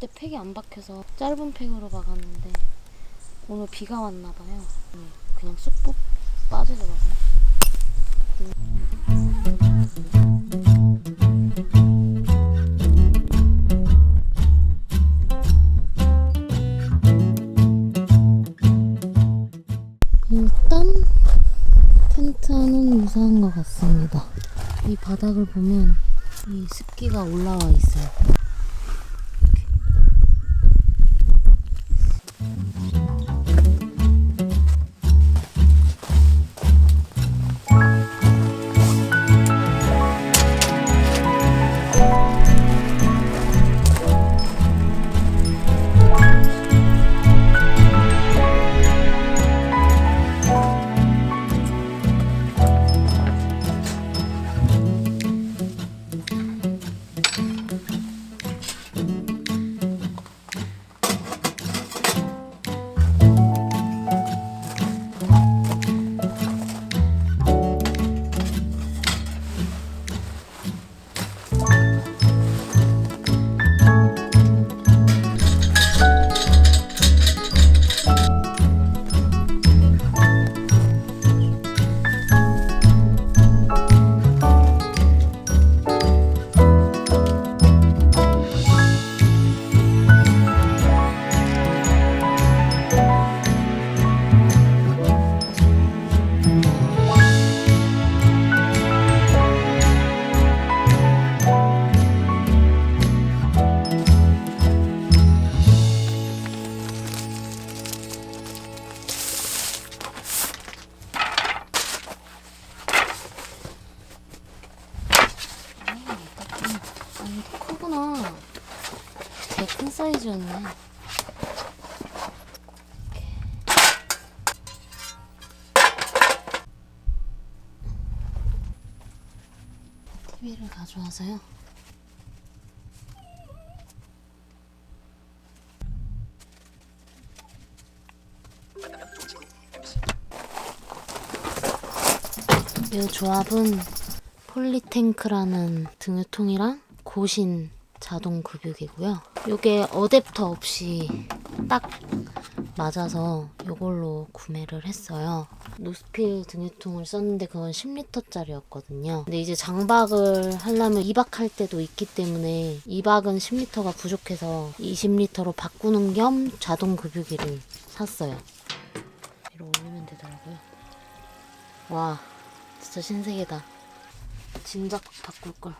때 팩이 안 박혀서 짧은 팩으로 박았는데 오늘 비가 왔나 봐요. 네, 그냥 쑥북 빠지더라고요. 일단 텐트는 무사한 것 같습니다. 이 바닥을 보면 이 습기가 올라와 있어요. 큰 사이즈였네. TV를 가져와서요. 이 조합은 폴리탱크라는 등유통이랑 고신 자동 급육이고요. 이게 어댑터 없이 딱 맞아서 이걸로 구매를 했어요. 노스필 등유통을 썼는데 그건 10리터짜리였거든요. 근데 이제 장박을 하려면 2박 할 때도 있기 때문에 2박은 10리터가 부족해서 20리터로 바꾸는 겸 자동 급유기를 샀어요. 위로 올리면 되더라고요. 와, 진짜 신세계다. 진작 바꿀 걸.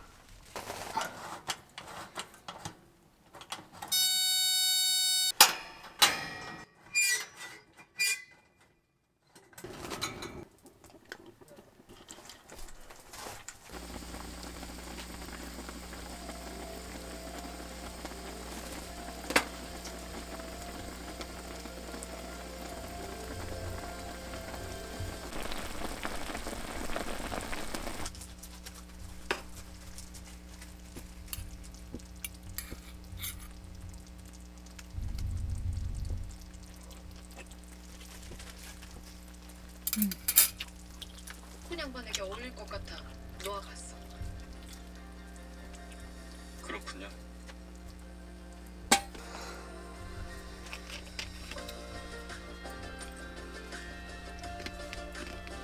그렇군요.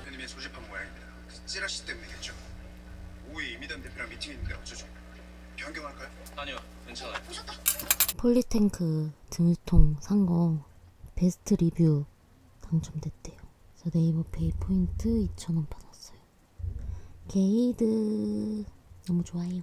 대표님의 소집한 모양입니다. 그 찌라시 때문이겠죠. 오후에 이미단 대표랑 미팅 있는데 어쩌죠? 변경할까요? 아니요, 괜찮아요. 폴리탱크 등유통 산 거 베스트 리뷰 당첨됐대요. 그래서 네이버 페이 포인트 2,000원 받았어요. 게이드 너무 좋아요.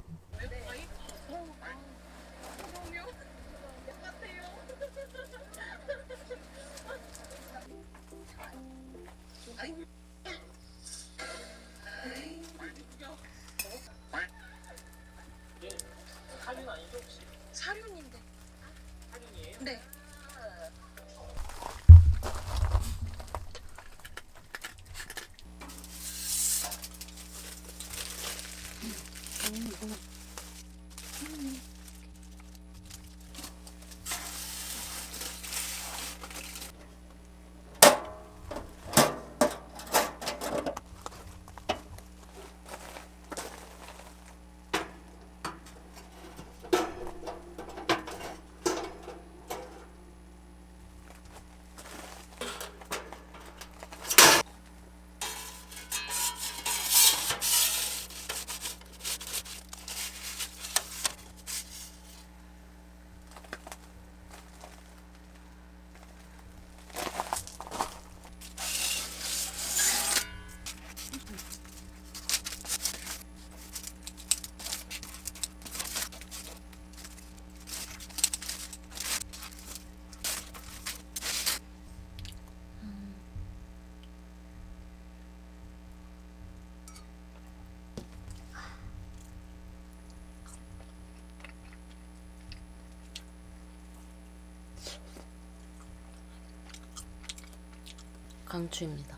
강추입니다.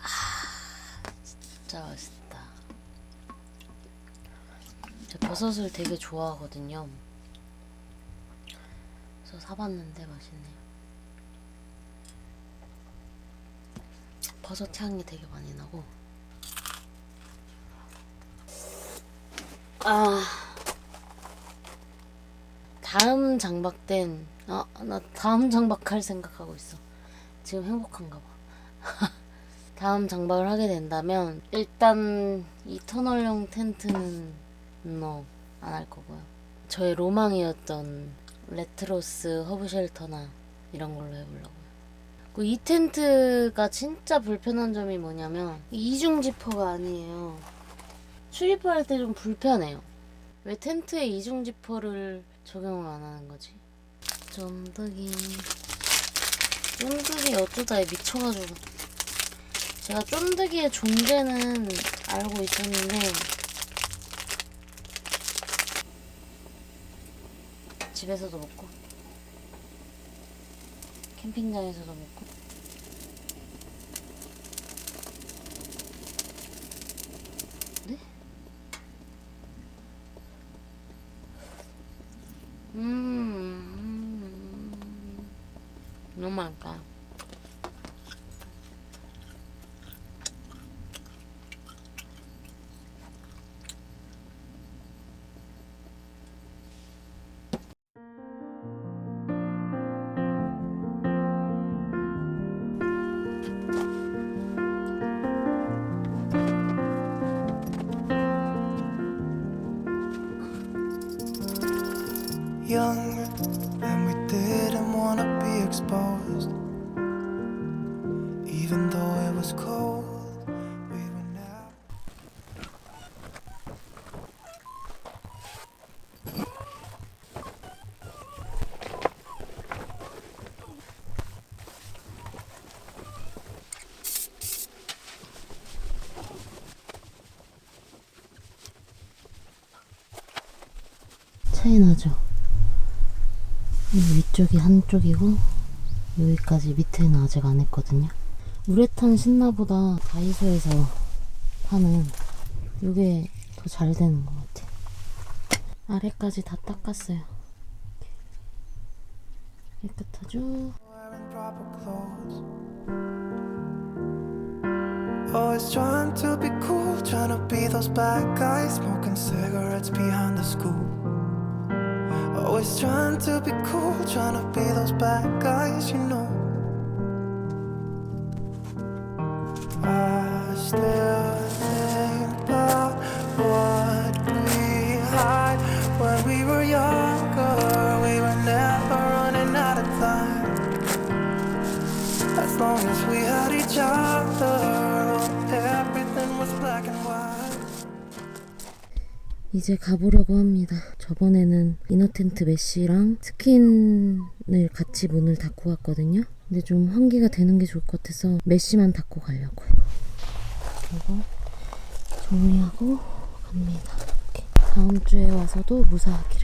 아, 진짜 맛있다. 버섯을 되게 좋아하거든요. 그래서 사봤는데 맛있네요. 버섯 향이 되게 많이 나고. 아. 다음 장박 땐, 아, 나 다음 장박할 생각하고 있어. 지금 행복한가 봐. 다음 장박을 하게 된다면, 일단, 이 터널용 텐트는, no, 안할 거고요. 저의 로망이었던 레트로스 허브 쉘터나 이런 걸로 해보려고요. 그이 텐트가 진짜 불편한 점이 뭐냐면, 이중 지퍼가 아니에요. 출입할 때 좀 불편해요. 왜 텐트에 이중 지퍼를 적용을 안 하는 거지? 쫀득이. 쫀득이 어쩌다에 미쳐가지고. 제가 쫀득이의 존재는 알고 있었는데 집에서도 먹고 캠핑장에서도 먹고 음, 너무 많다. young and we didn't want to be exposed. Even though it was cold, we were never. 차이 나죠? 이 위쪽이 한쪽이고 여기까지 밑에는 아직 안 했거든요. 우레탄 신나보다 다이소에서 파는 이게 더 잘 되는 것 같아. 아래까지 다 닦았어요. 깨끗하죠? Always trying to be cool, trying to be those bad guys, you know. I still 이제 가보려고 합니다. 저번에는 이너 텐트 메쉬랑 스킨을 같이 문을 닫고 갔거든요. 근데 좀 환기가 되는 게 좋을 것 같아서 메쉬만 닫고 가려고요. 그리고 정리하고 갑니다. 다음 주에 와서도 무사하기를.